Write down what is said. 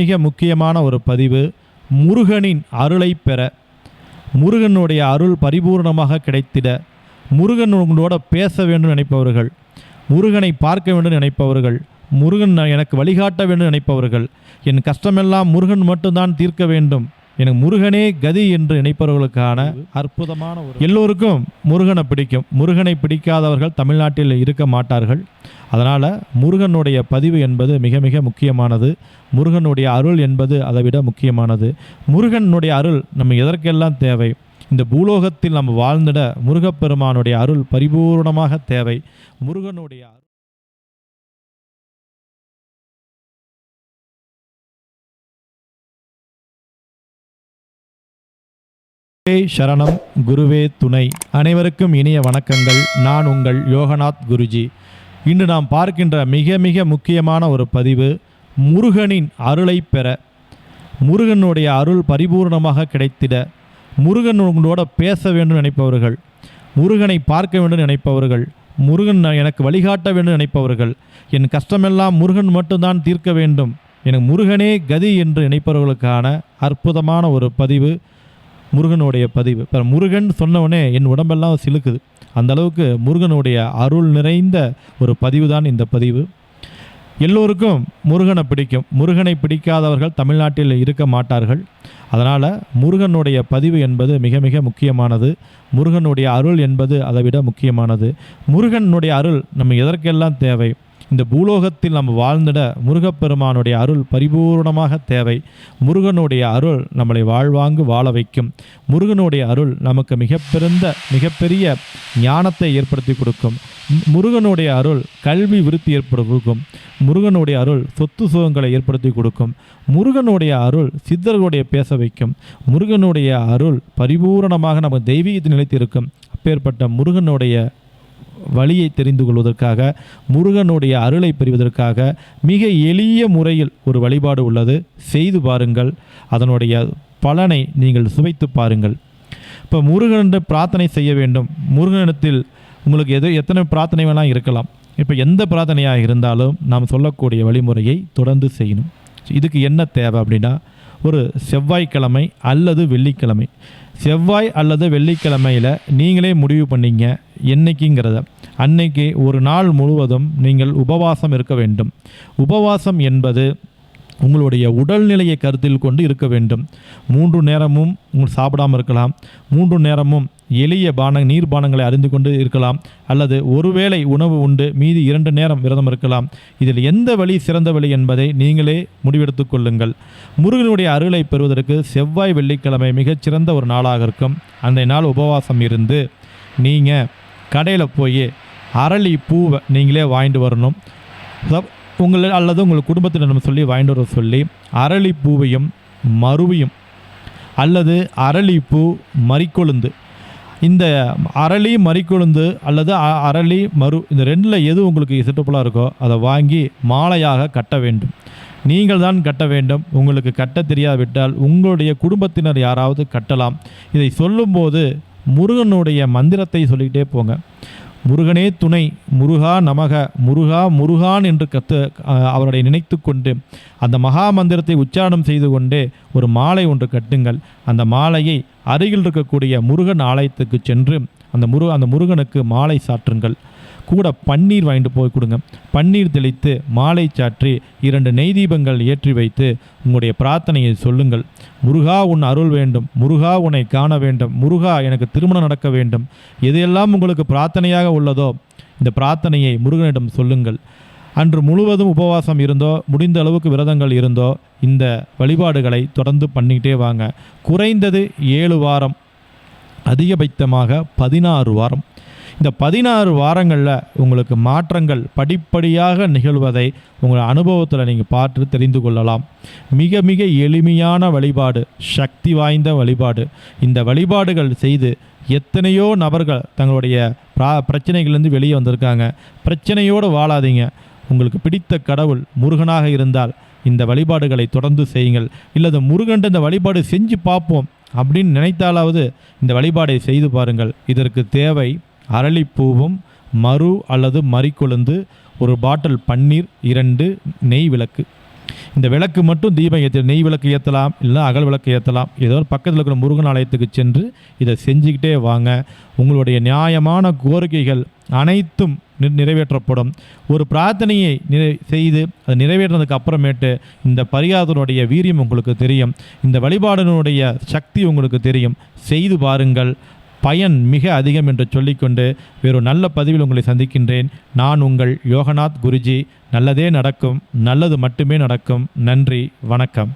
மிக முக்கியமான ஒரு பதிவு முருகனின் அருளை பெற. முருகனுடைய அருள் பரிபூர்ணமாக கிடைத்திட முருகன் உங்களோட பேச வேண்டும் நினைப்பவர்கள் முருகனை பார்க்க வேண்டும் நினைப்பவர்கள் முருகன் எனக்கு வழிகாட்ட வேண்டும் நினைப்பவர்கள். என் கஷ்டமெல்லாம் முருகன் மட்டும்தான் தீர்க்க வேண்டும். எனக்கு முருகனே கதி என்று நினைப்பவர்களுக்கான அற்புதமான ஒரு எல்லோருக்கும் முருகனை பிடிக்கும். முருகனை பிடிக்காதவர்கள் தமிழ்நாட்டில் இருக்க மாட்டார்கள். அதனால் முருகனுடைய பதிவு என்பது மிக மிக முக்கியமானது. முருகனுடைய அருள் என்பது அதை விட முக்கியமானது. முருகனுடைய அருள் நம்ம எதற்கெல்லாம் தேவை? இந்த பூலோகத்தில் நம்ம வாழ்ந்திட முருகப்பெருமானுடைய அருள் பரிபூர்ணமாக தேவை. முருகனுடைய குருவே சரணம் குருவே துணை. அனைவருக்கும் இனிய வணக்கங்கள். நான் உங்கள் யோகநாத் குருஜி. இன்று நாம் பார்க்கின்ற மிக மிக முக்கியமான ஒரு பதிவு முருகனின் அருளை பெற. முருகனுடைய அருள் பரிபூர்ணமாக கிடைத்திட. முருகன் உங்களோட பேச வேண்டும் நினைப்பவர்கள் முருகனை பார்க்க வேண்டும் நினைப்பவர்கள் முருகன் எனக்கு வழிகாட்ட வேண்டும் நினைப்பவர்கள். என் கஷ்டமெல்லாம் முருகன் மட்டும்தான் தீர்க்க வேண்டும். எனக்கு முருகனே கதி என்று நினைப்பவர்களுக்கான அற்புதமான ஒரு பதிவு முருகனுடைய பதிவு. இப்போ முருகன் சொன்னவொடனே என் உடம்பெல்லாம் சிலுக்குது. அந்த அளவுக்கு முருகனுடைய அருள் நிறைந்த ஒரு பதிவு தான் இந்த பதிவு. எல்லோருக்கும் முருகனை பிடிக்கும். முருகனை பிடிக்காதவர்கள் தமிழ்நாட்டில் இருக்க மாட்டார்கள். அதனால் முருகனுடைய பதிவு என்பது மிக மிக முக்கியமானது. முருகனுடைய அருள் என்பது அதை விட முக்கியமானது. முருகனுடைய அருள் நம்ம எதற்கெல்லாம் தேவை? இந்த பூலோகத்தில் நம்ம வாழ்ந்திட முருகப்பெருமானுடைய அருள் பரிபூர்ணமாக தேவை. முருகனுடைய அருள் நம்மளை வாழ்வாங்கு வாழ வைக்கும். முருகனுடைய அருள் நமக்கு மிகப்பெருந்த மிகப்பெரிய ஞானத்தை ஏற்படுத்தி கொடுக்கும். முருகனுடைய அருள் கல்வி விருத்தி ஏற்படுத்தி கொடுக்கும். முருகனுடைய அருள் சொத்து சுகங்களை ஏற்படுத்தி கொடுக்கும். முருகனுடைய அருள் சித்தர்களுடைய பேச வைக்கும். முருகனுடைய அருள் பரிபூரணமாக நம்ம தெய்வீகத்தில் நிலைத்திருக்கும். அப்பேற்பட்ட முருகனுடைய வழியை தெரிந்து கொள்வதற்காக முருகனுடைய அருளை பெறுவதற்காக மிக எளிய முறையில் ஒரு வழிபாடு உள்ளது. செய்து பாருங்கள். அதனுடைய பலனை நீங்கள் சுவைத்து பாருங்கள். இப்போ முருகன் பிரார்த்தனை செய்ய வேண்டும். முருகனிடத்தில் உங்களுக்கு எது எத்தனை பிரார்த்தனை வேணால் இருக்கலாம். இப்போ எந்த பிரார்த்தனையாக இருந்தாலும் நாம் சொல்லக்கூடிய வழிமுறையை தொடர்ந்து செய்யணும். இதுக்கு என்ன தேவை அப்படின்னா ஒரு செவ்வாய்க்கிழமை அல்லது வெள்ளிக்கிழமை. செவ்வாய் அல்லது வெள்ளிக்கிழமையில் நீங்களே முடிவு பண்ணிங்க. என்றைக்குங்கிறத அன்னைக்கு ஒரு நாள் முழுவதும் நீங்கள் உபவாசம் இருக்க வேண்டும். உபவாசம் என்பது உங்களுடைய உடல்நிலையை கருத்தில் கொண்டு இருக்க வேண்டும். மூன்று நேரமும் உங்கள் சாப்பிடாமல் இருக்கலாம். மூன்று நேரமும் எளிய பான நீர் பானங்களை அறிந்து கொண்டு இருக்கலாம். அல்லது ஒருவேளை உணவு உண்டு மீதி இரண்டு நேரம் விரதம் இருக்கலாம். இதில் எந்த வழி சிறந்த வழி என்பதை நீங்களே முடிவெடுத்து கொள்ளுங்கள். முருகனுடைய அருளை பெறுவதற்கு செவ்வாய் வெள்ளிக்கிழமை மிகச்சிறந்த ஒரு நாளாக இருக்கும். அந்த நாள் உபவாசம் இருந்து நீங்கள் கடையில் போய் அரளி பூவை நீங்களே வாங்கிட்டு வரணும். உங்களை அல்லது உங்கள் குடும்பத்தினரிடம் சொல்லி வாங்கிட்டு வர சொல்லி அரளி பூவையும் மருவையும் அல்லது அரளிப்பூ மறிக்கொழுந்து. இந்த அரளி மறிக்கொழுந்து அல்லது அ- அரளி மரு இந்த ரெண்டில் எது உங்களுக்கு சிட்டப்புலாக இருக்கோ அதை வாங்கி மாலையாக கட்ட வேண்டும். நீங்கள் தான் கட்ட வேண்டும். உங்களுக்கு கட்ட தெரியாவிட்டால் உங்களுடைய குடும்பத்தினர் யாராவது கட்டலாம். இதை சொல்லும்போது முருகனுடைய மந்திரத்தை சொல்லிக்கிட்டே போங்க. முருகனே துணை முருகா நமக முருகா முருகான் என்று கத்து அவருடைய நினைத்து கொண்டு அந்த மகா மந்திரத்தை உச்சாரணம் செய்து கொண்டே ஒரு மாலை ஒன்று கட்டுங்கள். அந்த மாலையை அருகில் இருக்கக்கூடிய முருகன் ஆலயத்துக்கு சென்று அந்த முரு அந்த முருகனுக்கு மாலை சாற்றுங்கள். கூட பன்னீர் வாங்கிட்டு போய் கொடுங்க. பன்னீர் தெளித்து மாலை சாற்றி இரண்டு நெய் தீபங்கள் ஏற்றி வைத்து உங்களுடைய பிரார்த்தனையை சொல்லுங்கள். முருகா உன் அருள் வேண்டும். முருகா உன்னை காண வேண்டும். முருகா எனக்கு திருமணம் நடக்க வேண்டும். எதையெல்லாம் உங்களுக்கு பிரார்த்தனையாக உள்ளதோ இந்த பிரார்த்தனையை முருகனிடம் சொல்லுங்கள். அன்று முழுவதும் உபவாசம் இருந்தோ முடிந்த அளவுக்கு விரதங்கள் இருந்தோ இந்த வழிபாடுகளை தொடர்ந்து பண்ணிக்கிட்டே வாங்க. குறைந்தது ஏழு வாரம் அதிகபட்சமாக பதினாறு வாரம். இந்த பதினாறு வாரங்களில் உங்களுக்கு மாற்றங்கள் படிப்படியாக நிகழ்வதை உங்கள் அனுபவத்தில் நீங்கள் பார்த்து தெரிந்து கொள்ளலாம். மிக மிக எளிமையான வழிபாடு சக்தி வாய்ந்த வழிபாடு. இந்த வழிபாடுகள் செய்து எத்தனையோ நபர்கள் தங்களுடைய பிரா பிரச்சனைகள்லேருந்து வெளியே வந்திருக்காங்க. பிரச்சனையோடு வாழாதீங்க. உங்களுக்கு பிடித்த கடவுள் முருகனாக இருந்தால் இந்த வழிபாடுகளை தொடர்ந்து செய்யுங்கள். இல்லது முருகன் இந்த வழிபாடு செஞ்சு பார்ப்போம் அப்படின்னு நினைத்தாலாவது இந்த வழிபாடை செய்து பாருங்கள். இதற்கு தேவை அரளிப்பூவும் மறு அல்லது மறிக்கொழுந்து ஒரு பாட்டில் பன்னீர் இரண்டு நெய் விளக்கு. இந்த விளக்கு மட்டும் தீபம் ஏற்ற நெய் விளக்கு ஏற்றலாம் இல்லை அகல் விளக்கு ஏற்றலாம் ஏதோ ஒரு பக்கத்தில் இருக்கிற முருகன் ஆலயத்துக்கு சென்று இதை செஞ்சுக்கிட்டே வாங்க. உங்களுடைய நியாயமான கோரிக்கைகள் அனைத்தும் நிறைவேற்றப்படும். ஒரு பிரார்த்தனையை நிறை செய்து அதை நிறைவேற்றினதுக்கு அப்புறமேட்டு இந்த பரிகாரத்தினுடைய வீரியம் உங்களுக்கு தெரியும். இந்த வழிபாடினுடைய சக்தி உங்களுக்கு தெரியும். செய்து பாருங்கள். பயன் மிக அதிகம் என்று சொல்லிக்கொண்டு வேறு நல்ல பதிவில் உங்களை சந்திக்கின்றேன். நான் உங்கள் யோகநாத் குருஜி. நல்லதே நடக்கும். நல்லது மட்டுமே நடக்கும். நன்றி. வணக்கம்.